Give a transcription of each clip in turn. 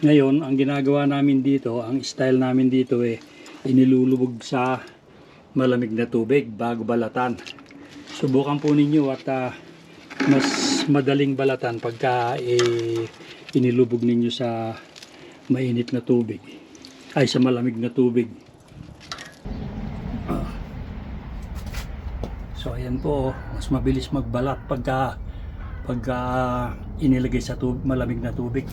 Ngayon, ang ginagawa namin dito, ang style namin dito eh, inilulubog sa malamig na tubig bago balatan. Subukan po ninyo at ah, mas madaling balatan pagka eh, inilubog ninyo sa mainit na tubig. Ay, sa malamig na tubig. So, ayan po, oh. mas mabilis magbalat pagka pagka inilagay sa tub malamig na tubig.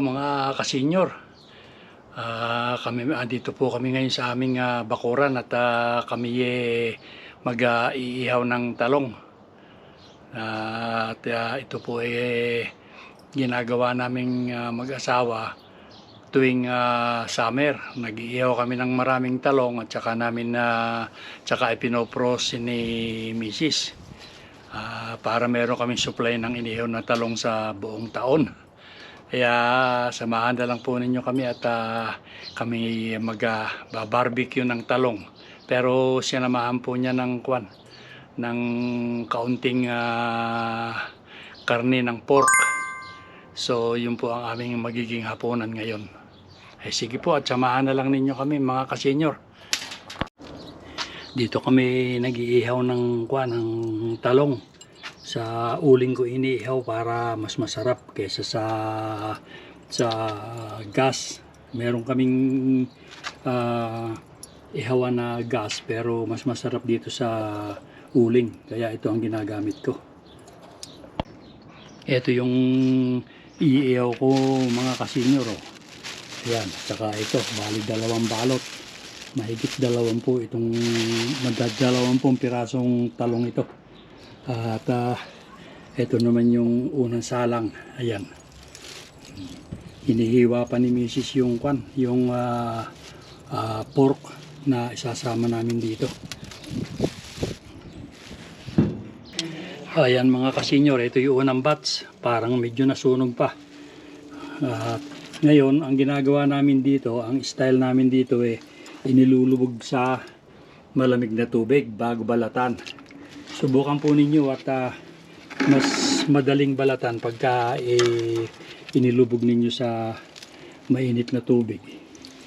Mga kasenyor. Ah, kami andito po kami ngayon sa aming ah, bakuran at ah, kami eh, mag-iihaw ng talong. Ah, at ah, ito po eh ginagawa naming ah, mag-asawa tuwing ah, summer. Nag-iihaw kami ng maraming talong at saka namin na saka ipinopros ni Mrs. Ah, para meron kaming supply ng inihaw na talong sa buong taon. Kaya samahan na lang po ninyo kami at ah, kami mag-barbecue ng talong. Pero sinamahan po niya ng kwan, ng kaunting ah, karne ng pork. So yun po ang aming magiging hapunan ngayon. Eh sige po at samahan na lang ninyo kami mga kasenyor. Dito kami nag-iihaw ng kwan, ng talong sa uling ko iniihaw para mas masarap kaysa sa sa gas. Meron kaming ah, ihawan na gas pero mas masarap dito sa uling. Kaya ito ang ginagamit ko. Ito yung iihaw ko mga kasenyor. Oh. Yan, saka ito, bali dalawang balot. Mahigit dalawampu itong magdadalawampung pirasong talong ito. At ah, ito naman yung unang salang. Ayan. Hinihiwa pa ni Mrs. yung kwan, yung ah, ah, pork na isasama namin dito. Ayan mga kasenyor, ito yung unang batch. Parang medyo nasunog pa. At ngayon, ang ginagawa namin dito, ang style namin dito eh, inilulubog sa malamig na tubig bago balatan. Subukan po ninyo at ah, mas madaling balatan pagka eh, inilubog ninyo sa mainit na tubig.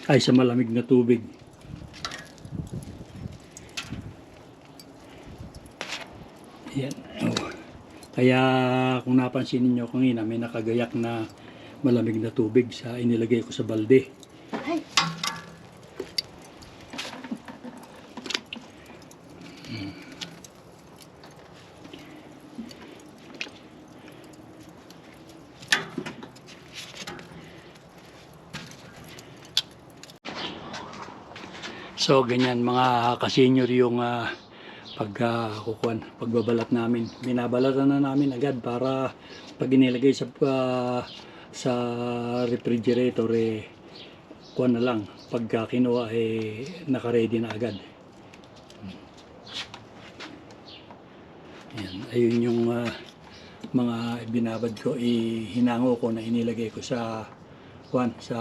Ay, sa malamig na tubig. Yan. Oh. Kaya kung napansin ninyo kanina, may nakagayak na malamig na tubig sa inilagay ko sa balde. So ganyan mga kasenyor yung ah, pag ah, kukuhan, pagbabalat namin. Binabalatan na namin agad para pag inilagay sa ah, sa refrigerator eh kuha na lang. Pagka kinuha eh naka-ready na agad. Yan, ayun yung ah, mga binabad ko, ihinango ko na inilagay ko sa kuhan, sa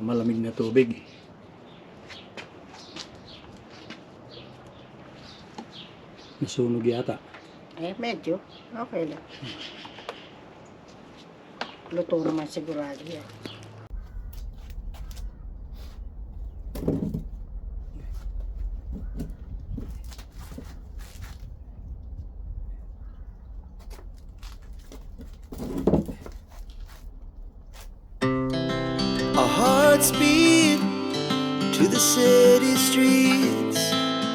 malamig na tubig. Nasunog yata. Eh, medyo. Okay lang. Luto naman sigurado yan. Our hearts beat to the city streets.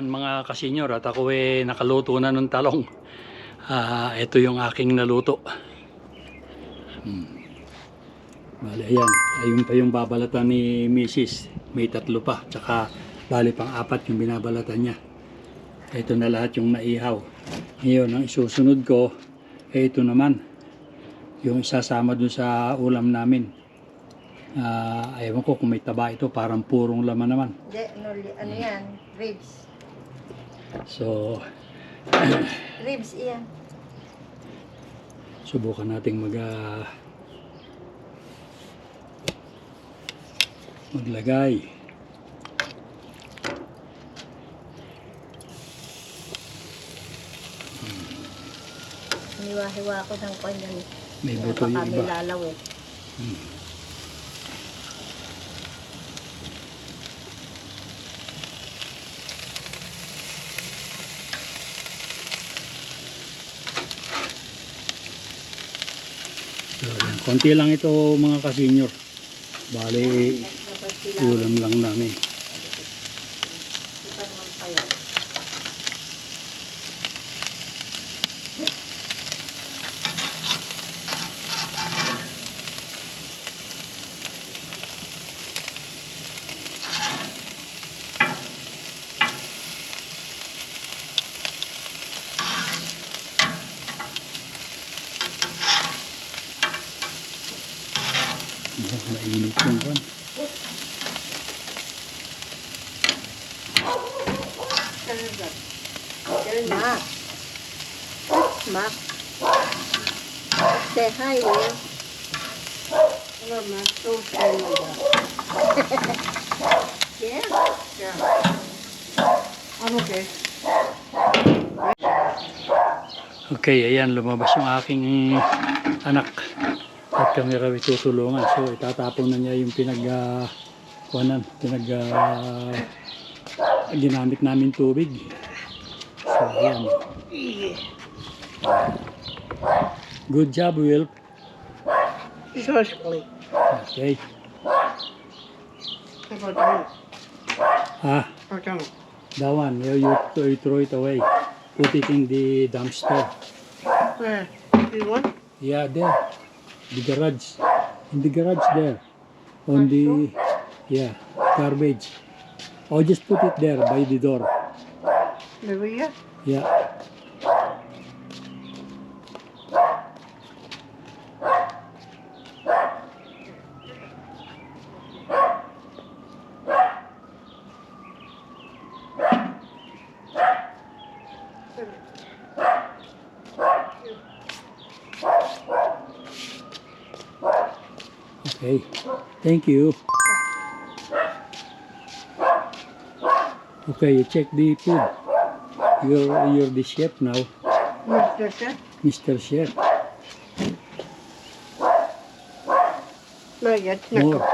Yan mga kasenyor at ako eh nakaluto na ng talong. Ah, ito yung aking naluto. Hmm. Bale, ayan. Ayun pa yung babalatan ni Mrs. May tatlo pa. Tsaka, bali pang apat yung binabalatan niya. Ito na lahat yung naihaw. Ngayon, ang isusunod ko, eh, ito naman. Yung isasama dun sa ulam namin. Ah, ewan ko kung may taba ito, parang purong laman naman. Hindi, li- ano yan? Ribs. So, Ribs, iyan. subukan nating mag ah, maglagay. Hiwa-hiwa ko ng kanyan. May buto yung iba. lalaw eh. So, Konti lang ito mga kasenyor. Bali, ulam lang namin. Say hi, Will. Hello, Mac. Don't say my God. yeah. Yeah. I'm okay. Okay, ayan, lumabas yung aking anak. At kami raw tutulungan. So, itatapon na niya yung pinag, uh, kuhanan, pinag, ah, ginamit namin tubig. So, ayan. Good job, Will. Socially. Okay. Ah, that one, you, you, you throw it away. Put it in the dumpster. Where? You want? Yeah, there. The garage. In the garage there. On the yeah, garbage. Or just put it there by the door. Maybe yeah. Yeah. Okay. Thank you. Okay, you check the food. You're you're the chef now, Mr. Chef? Mr. Chef. No, yet. More.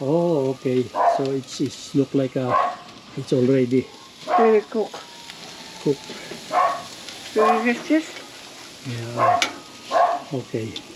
Oh, okay. So it's it's look like a it's already Really cook. cooked. Do you get this? Yeah. Okay.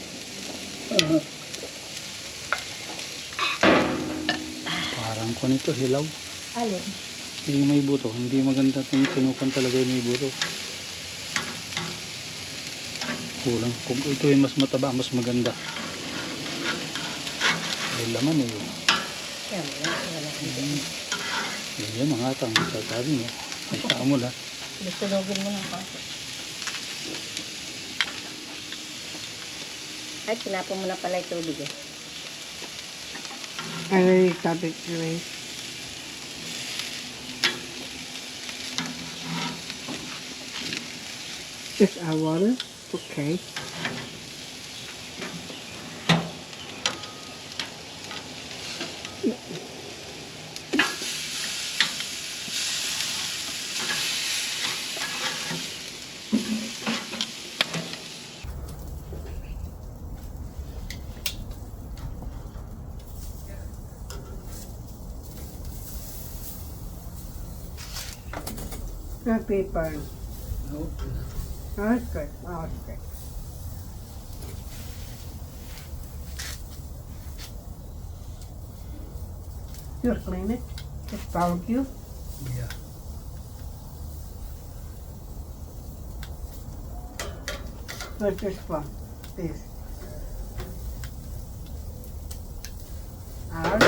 Parang ko nito hilaw. Alin? Hindi may buto. Hindi maganda kung tinukan talaga yung may buto. Kulang. Kung ito yung mas mataba, mas maganda. May laman eh. Yan, wala, wala. Yan mga atang sasabi mo. Ay tao mo lang. Lusunogin mo ng kaso. Ay, tinapon mo na pala yung tubig eh. Sabi ko eh. Is our water? Okay. The paper. No. Oh, that's good. Oh, that's good. You clean it. Just barbecue. Yeah. Not this one. This. Out.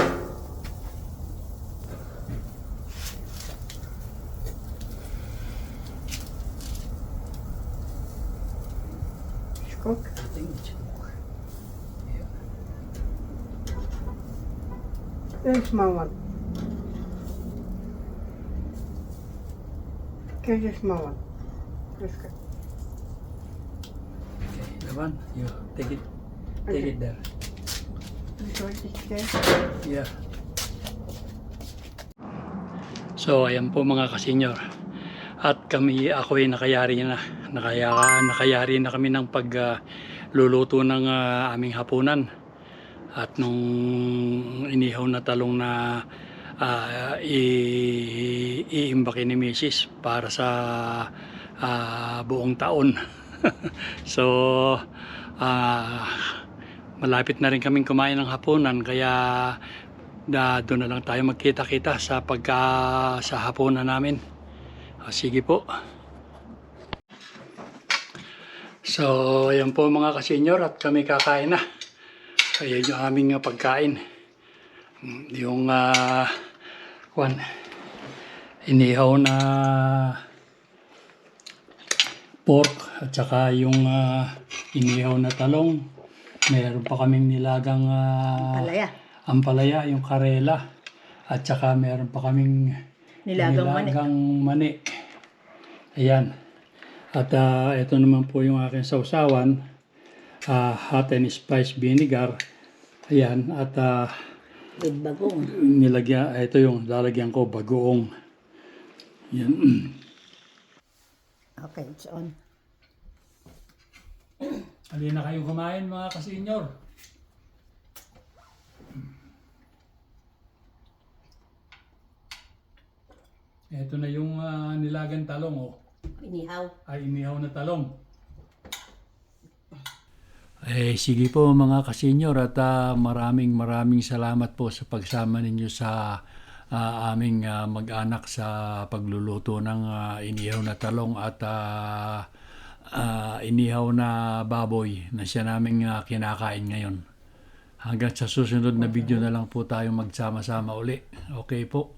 It's cooked. I think it's Yeah. The small one. That's good. Okay, one, you take it, take it there. This one is there. Yeah. So, ayan po mga kasenyor. At kami, ako ay nakayari na. Nakaya, nakayari na kami ng pagluluto ng ah, aming hapunan. At nung inihaw na talong na i- iimbaki ni Mrs. para sa ah, buong taon. so, ah, malapit na rin kaming kumain ng hapunan kaya na doon na lang tayo magkita-kita sa pagka sa hapunan namin. Ah, sige po. So, ayan po mga kasenyor at kami kakain na. Ayan yung aming ah, pagkain. Yung ah, kwan, inihaw na pork at saka yung ah, inihaw na talong. Meron pa kaming nilagang ah, Palaya. ampalaya, yung karela. At saka meron pa kaming Nilagang mani. nilagang mani. Ayan. At ah, ito naman po yung aking sausawan. ah, hot and spice vinegar. Ayan. At ah, With bagong. nilagyan, ito yung lalagyan ko, bagoong. Yan. Okay, it's on. Halina kayong kumain mga kasenyor. Ito na yung ah, nilagang talong oh. Inihaw. ay inihaw na talong. Eh, sige po mga kasenyor at ah, maraming maraming salamat po sa pagsama ninyo sa ah, aming ah, mag-anak sa pagluluto ng ah, inihaw na talong at ah, ah, inihaw na baboy na siya naming ah, kinakain ngayon. Hanggang sa susunod na video na lang po tayo magsama-sama uli. Okay po.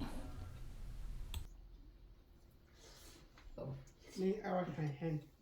Wash my hand.